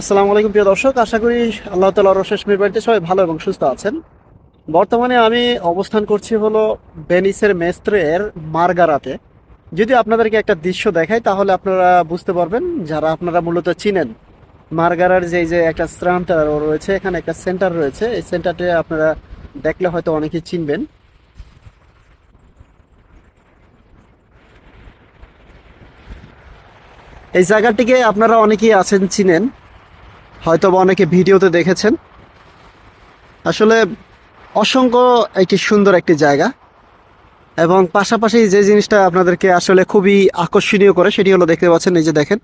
আসসালামু আলাইকুম, প্রিয় দর্শক। আশা করি আল্লাহ তালার অশেষ বাড়িতে সবাই ভালো এবং সুস্থ আছেন। বর্তমানে আমি অবস্থান করছি হলো বেনিসের মেস্ত্রের মার্গারাতে। যদি আপনাদেরকে একটা দৃশ্য দেখাই, তাহলে আপনারা বুঝতে পারবেন, যারা আপনারা মূলত চিনেন, মার্গারার যে যে একটা সেন্টার রয়েছে, এখানে একটা সেন্টার রয়েছে। এই সেন্টারটা আপনারা দেখলে হয়তো অনেকেই চিনবেন। এই জায়গাটিকে আপনারা অনেকেই আছেন, চিনেন। হয়তো বা অনেকে ভিডিওতে দেখেছেন। আসলে অসংখ্য একটি সুন্দর একটি জায়গা এবং পাশাপাশি যে জিনিসটা আপনাদেরকে আসলে খুবই আকর্ষণীয় করে সেটি হলো দেখতে পাচ্ছেন, এই যে দেখেন।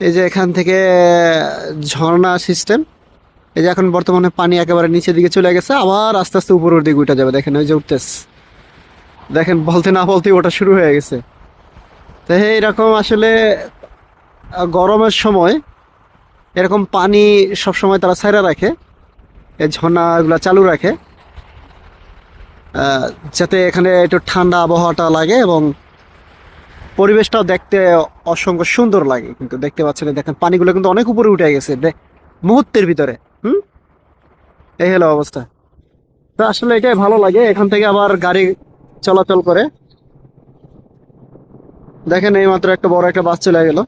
এই যে এখান থেকে ঝর্ণা সিস্টেম। এই যে এখন বর্তমানে পানি একেবারে নিচের দিকে চলে গেছে, আবার আস্তে আস্তে উপরের দিকে উঠে যাবে। দেখেন, ওই যে উঠতেছে। দেখেন, বলতে না বলতে ওটা শুরু হয়ে গেছে। তো এইরকম আসলে গরমের সময় এরকম পানি সব সময় তারা ছাইরা রাখে, এই ঝর্ণাগুলো চালু রাখে যাতে এখানে একটু ঠান্ডা আবহাওয়াটা লাগে এবং পরিবেশটাও দেখতে অসংখ্য সুন্দর লাগে। কিন্তু দেখতে পাচ্ছেন দেখেন পানিগুলো কিন্তু অনেক উপরে উঠে গেছে মুহূর্তের ভিতরে, হুম? এই হলো অবস্থা। তো আসলে এটাই ভালো লাগে, এখান থেকে আবার গাড়ি চলাচল করে। দেখেন এই মাত্র একটা বড় একটা বাস চলে গেল।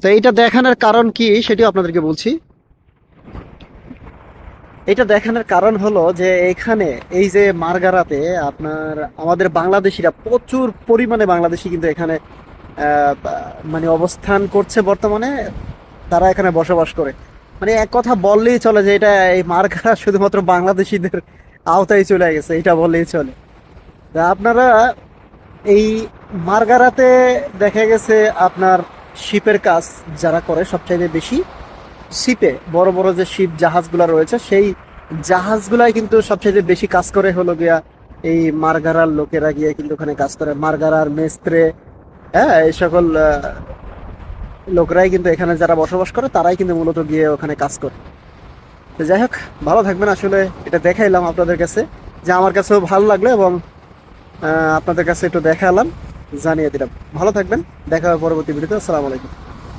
তো এইটা দেখানোর কারণ কি সেটিও আপনাদেরকে বলছি। এটা দেখানোর কারণ হলো যে এখানে এই যে মার্গারাতে আপনার আমাদের বাংলাদেশিরা প্রচুর পরিমাণে বাংলাদেশি কিন্তু এখানে মানে অবস্থান করছে বর্তমানে। তারা এখানে বসবাস করে। মানে এক কথা বললেই চলে যে এটা এই মার্গারা শুধুমাত্র বাংলাদেশিদের আওতায় চলে গেছে, এটা বললেই চলে। তা আপনারা এই মার্গারাতে দেখা গেছে আপনার শিপের কাজ যারা করে সবচাইতে বেশি, শিপে বড় বড় যে শিপ জাহাজগুলো রয়েছে, সেই জাহাজগুলাই কিন্তু সবচেয়ে বেশি কাজ করে হলো গিয়া এই মার্গারার লোকেরা গিয়ে কিন্তু ওখানে কাজ করে। মার্গারার মেস্ত্রে হ্যাঁ এই সকল লোকরাই কিন্তু এখানে যারা বসবাস করে, তারাই কিন্তু মূলত গিয়ে ওখানে কাজ করে। তো যাই হোক, ভালো থাকবেন আসলে, এটা দেখাইলাম আপনাদের কাছে। যে আমার কাছেও ভালো লাগল এবং আপনাদের কাছে একটু দেখালাম। জানিয়ে দিলাম। ভালো থাকবেন দেখা হবে পরবর্তী ভিডিওতে। আসসালামু আলাইকুম।